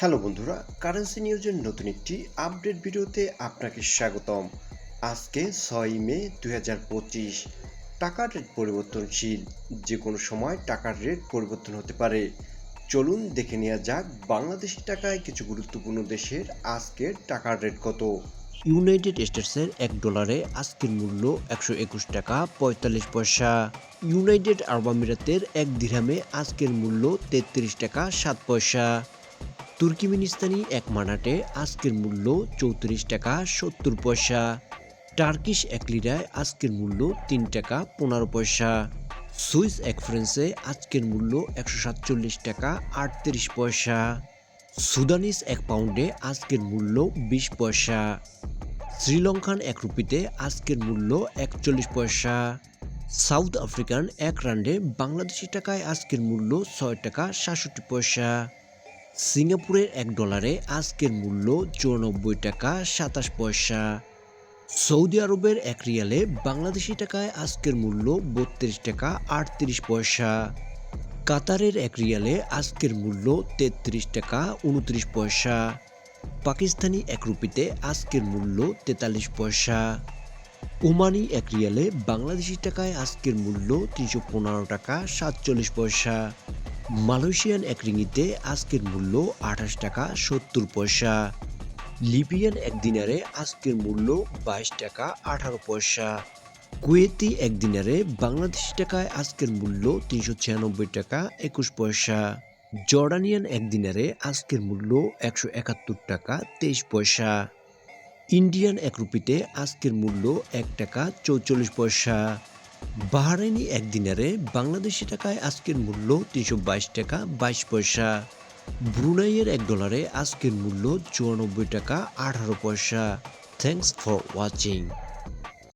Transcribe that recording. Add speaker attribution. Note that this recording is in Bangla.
Speaker 1: হ্যালো বন্ধুরা কারেন্সি নিউজের নতুন একটি আপডেট ভিডিওতে আপনাকে স্বাগতম। আজকে ছয় মে দুই হাজার পঁচিশ টাকার রেট পরিবর্তনশীল যে কোনো সময় টাকার রেট পরিবর্তন হতে পারে। চলুন দেখে নেওয়া যাক বাংলাদেশি টাকায় কিছু গুরুত্বপূর্ণ দেশের আজকের টাকার রেট কত।
Speaker 2: ইউনাইটেড স্টেটসের এক ডলারে আজকের মূল্য একশো একুশ টাকা পঁয়তাল্লিশ পয়সা। ইউনাইটেড আরব আমিরাতের এক দিরহামে আজকের মূল্য তেত্রিশ টাকা সাত পয়সা। তুর্কিমিনিস্তানি এক মানাটে আজকের মূল্য চৌত্রিশ টাকা সত্তর পয়সা। টার্কিশ এক লিরায় আজকের মূল্য তিন টাকা পনেরো পয়সা। সুইস এক ফ্রেন্সে আজকের মূল্য একশো সাতচল্লিশ টাকা আটত্রিশ পয়সা। সুদানিস এক পাউন্ডে আজকের মূল্য বিশ পয়সা। শ্রীলঙ্কান এক রুপিতে আজকের মূল্য একচল্লিশ পয়সা। সাউথ আফ্রিকান এক রান্ডে বাংলাদেশি টাকায় আজকের মূল্য ছয় টাকা সাতষট্টি পয়সা। সিঙ্গাপুরের এক ডলারে আজকের মূল্য চুরানব্বই টাকা সাতাশ পয়সা। সৌদি আরবের এক রিয়ালে বাংলাদেশি টাকায় আজকের মূল্য বত্রিশ টাকা আটত্রিশ পয়সা। কাতারের এক রিয়ালে আজকের মূল্য তেত্রিশ টাকা উনত্রিশ পয়সা। পাকিস্তানি এক রুপিতে আজকের মূল্য তেতাল্লিশ পয়সা। ওমানি এক রিয়ালে বাংলাদেশি টাকায় আজকের মূল্য তিনশো পনেরো টাকা সাতচল্লিশ পয়সা। মালয়েশিয়ান এক রিঙ্গিতে আজকের মূল্য আঠাশ টাকা সত্তর পয়সা। লিবিয়ান এক দিনারে আজকের মূল্য বাইশ টাকা আঠারো পয়সা। কুয়েতি এক দিনারে বাংলাদেশি টাকায় আজকের মূল্য তিনশো ছিয়ানব্বই টাকা একুশ পয়সা। জর্ডানিয়ান এক দিনারে আজকের মূল্য একশো একাত্তর টাকা তেইশ পয়সা। ইন্ডিয়ান এক রুপিতে আজকের মূল্য এক টাকা চৌচল্লিশ পয়সা। বাহারাইনি এক দিনারে বাংলাদেশি টাকায় আজকের মূল্য তিনশো বাইশ টাকা, বাইশ পয়সা। ব্রুনাইয়ের এক ডলারে আজকের মূল্য চুরানব্বই টাকা, আঠারো পয়সা। Thanks for watching